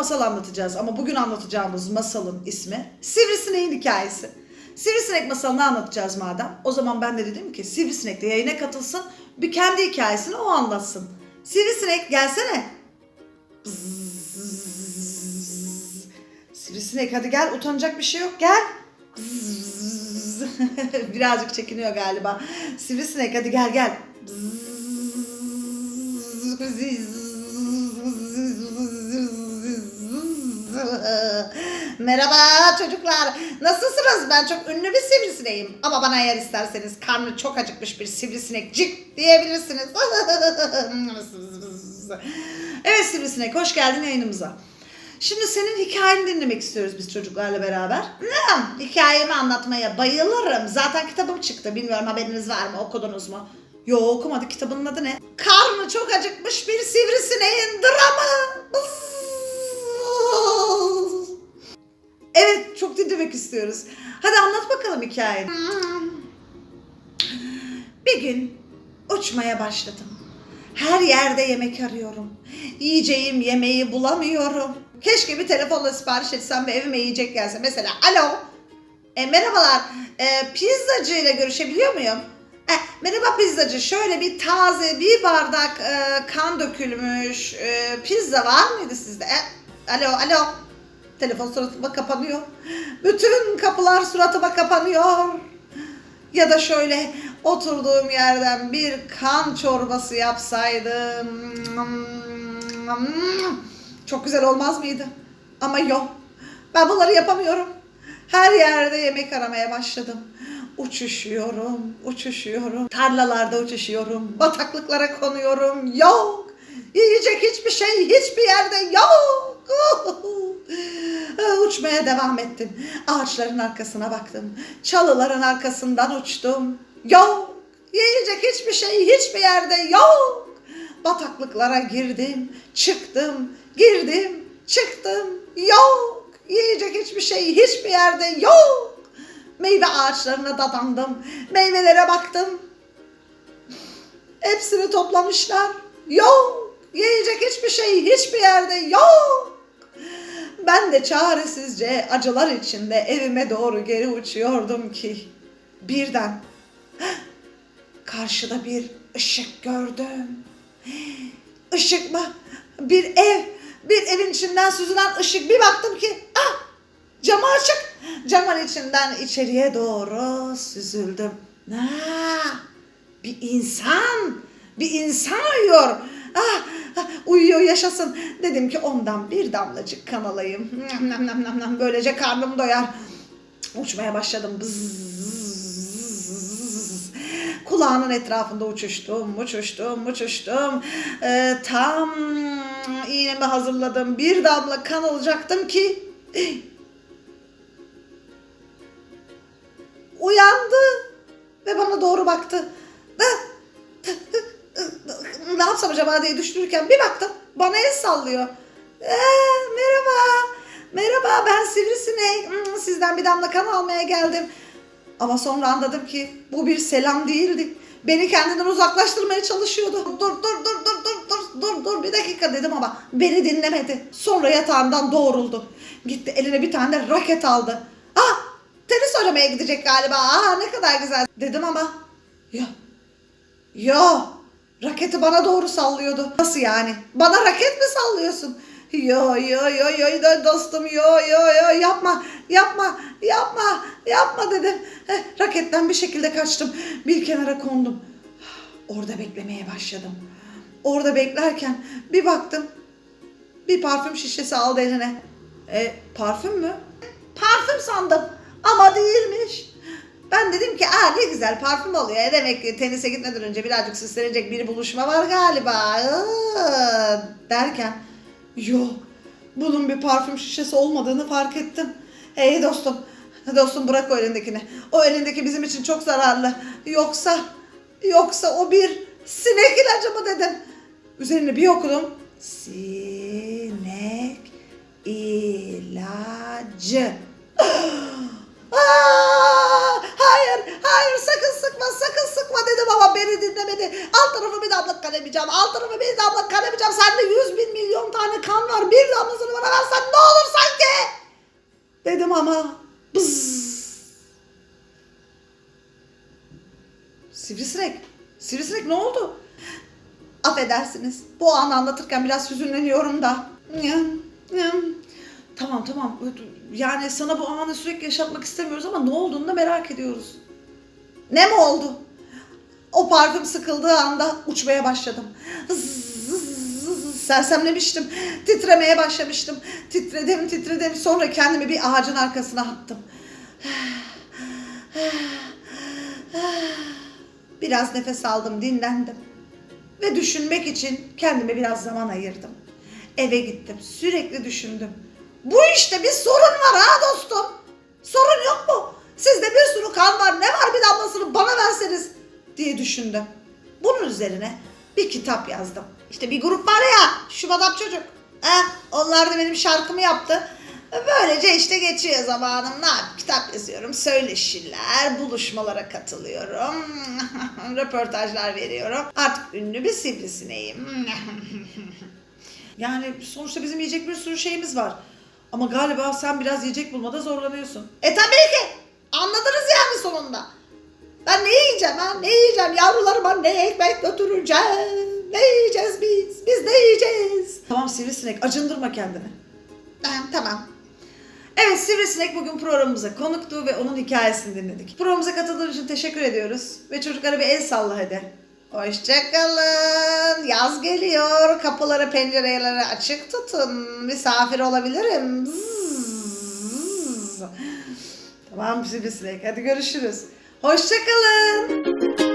masal anlatacağız ama bugün anlatacağımız masalın ismi Sivrisineğin hikayesi. Sivrisinek masalını anlatacağız madem. O zaman ben de dedim ki Sivrisinek de yayına katılsın. Bir kendi hikayesini o anlatsın. Sivrisinek gelsene. Bzzz. Sivrisinek hadi gel utanacak bir şey yok gel. Bzzz. Birazcık çekiniyor galiba. Sivrisinek hadi gel gel. Merhaba çocuklar. Nasılsınız? Ben çok ünlü bir sivrisineğim. Ama bana eğer isterseniz karnı çok acıkmış bir sivrisinekcik diyebilirsiniz. evet sivrisinek hoş geldin yayınımıza. Şimdi senin hikayeni dinlemek istiyoruz biz çocuklarla beraber. Hikayemi anlatmaya bayılırım. Zaten kitabım çıktı. Bilmiyorum haberiniz var mı? Okudunuz mu? Yo okumadık. Kitabının adı ne? Karnı çok acıkmış bir sivrisineğin dramı. İstiyoruz. Hadi anlat bakalım hikayeni. Bir gün uçmaya başladım. Her yerde yemek arıyorum. Yiyeceğim yemeği bulamıyorum. Keşke bir telefonla sipariş etsem ve evime yiyecek gelse. Mesela alo. E, merhabalar. E, pizzacı ile görüşebiliyor muyum? E, merhaba pizzacı. Şöyle bir taze bir bardak e, kan dökülmüş e, pizza var mıydı sizde? E, alo alo. Telefon suratıma kapanıyor. Bütün kapılar suratıma kapanıyor. Ya da şöyle oturduğum yerden bir kan çorbası yapsaydım. Çok güzel olmaz mıydı? Ama yok. Ben bunları yapamıyorum. Her yerde yemek aramaya başladım. Uçuşuyorum, uçuşuyorum. Tarlalarda uçuşuyorum. Bataklıklara konuyorum. Yok. Yiyecek hiçbir şey hiçbir yerde yok. Uçmaya devam ettim. Ağaçların arkasına baktım. Çalıların arkasından uçtum. Yok. Yiyecek hiçbir şey hiçbir yerde yok. Bataklıklara girdim, çıktım, girdim, çıktım. Yok. Yiyecek hiçbir şey hiçbir yerde yok. Meyve ağaçlarına dadandım. Meyvelere baktım. Hepsini toplamışlar. Yok. Yiyecek hiçbir şey hiçbir yerde yok. Ben de çaresizce acılar içinde evime doğru geri uçuyordum ki birden karşıda bir ışık gördüm. Işık mı? Bir ev. Bir evin içinden süzülen ışık. Bir baktım ki ah camı açık. Camın içinden içeriye doğru süzüldüm. Ha, bir insan. Bir insan uyuyor. Ah, ah, uyuyor yaşasın. Dedim ki ondan bir damlacık kan alayım. Nam nam nam nam. Böylece karnım doyar. Uçmaya başladım. Bzzz. Kulağının etrafında uçuştum, uçuştum, uçuştum. Ee, tam iğnemi hazırladım. Bir damla kan alacaktım ki uyandı ve bana doğru baktı. Ne yapsam acaba diye düşünürken bir baktım bana el sallıyor. Ee, merhaba, merhaba ben Sivrisinek. Hmm, Sizden bir damla kan almaya geldim. Ama sonra anladım ki bu bir selam değildi. Beni kendinden uzaklaştırmaya çalışıyordu. Dur dur dur dur dur dur dur dur bir dakika dedim ama beni dinlemedi. Sonra yatağından doğruldu. Gitti eline bir tane de raket aldı. Ah tenis oynamaya gidecek galiba. Aa ne kadar güzel dedim ama ya ya raketi bana doğru sallıyordu. Nasıl yani? Bana raket mi sallıyorsun? Yo yo yo yo dostum yo yo yo yapma yapma yapma yapma dedim. Heh, raketten bir şekilde kaçtım. Bir kenara kondum. Orada beklemeye başladım. Orada beklerken bir baktım. Bir parfüm şişesi aldı eline. E, parfüm mü? Parfüm sandım ama değilmiş. Ben dedim ki aa ne güzel parfüm oluyor. E demek ki tenise gitmeden önce birazcık süslenecek bir buluşma var galiba. Aa, derken yok bunun bir parfüm şişesi olmadığını fark ettim. Hey dostum dostum bırak o elindekini. O elindeki bizim için çok zararlı. Yoksa yoksa o bir sinek ilacı mı dedim. Üzerine bir okudum. Sinek ilacı. vereceğim. Altınımı bir damla kan yapacağım. Sende yüz bin milyon tane kan var. Bir damlasını bana versen ne olur sanki? Dedim ama bız. Sivrisinek. Sivrisinek ne oldu? Affedersiniz. Bu anı anlatırken biraz hüzünleniyorum da. Tamam tamam. Yani sana bu anı sürekli yaşatmak istemiyoruz ama ne olduğunu da merak ediyoruz. Ne mi oldu? O parfüm sıkıldığı anda uçmaya başladım. Zzz, Sersemlemiştim. Titremeye başlamıştım. Titredim titredim. Sonra kendimi bir ağacın arkasına attım. Biraz nefes aldım, dinlendim. Ve düşünmek için kendime biraz zaman ayırdım. Eve gittim, sürekli düşündüm. Bu işte bir sorun var ha dostum. Sorun yok mu? Sizde bir sürü kan var, diye düşündüm. Bunun üzerine bir kitap yazdım. İşte bir grup var ya, şu adam çocuk. Ha, onlar da benim şarkımı yaptı. Böylece işte geçiyor zamanım. Ne yap? Kitap yazıyorum, söyleşiler, buluşmalara katılıyorum, röportajlar veriyorum. Artık ünlü bir sivrisineğim. yani sonuçta bizim yiyecek bir sürü şeyimiz var. Ama galiba sen biraz yiyecek bulmada zorlanıyorsun. E tabii ki. Anladınız yani sonunda. Ben ne yiyeceğim ha? Ne yiyeceğim? Yavrularıma ne ekmek götüreceğim? Ne yiyeceğiz biz? Biz ne yiyeceğiz? Tamam sivrisinek acındırma kendini. Tamam tamam. Evet Sivrisinek bugün programımıza konuktu ve onun hikayesini dinledik. Programımıza katıldığın için teşekkür ediyoruz. Ve çocuklara bir el salla hadi. Hoşçakalın. Yaz geliyor. Kapıları pencereleri açık tutun. Misafir olabilirim. Zzz. Tamam Sivrisinek hadi görüşürüz. Hoşçakalın.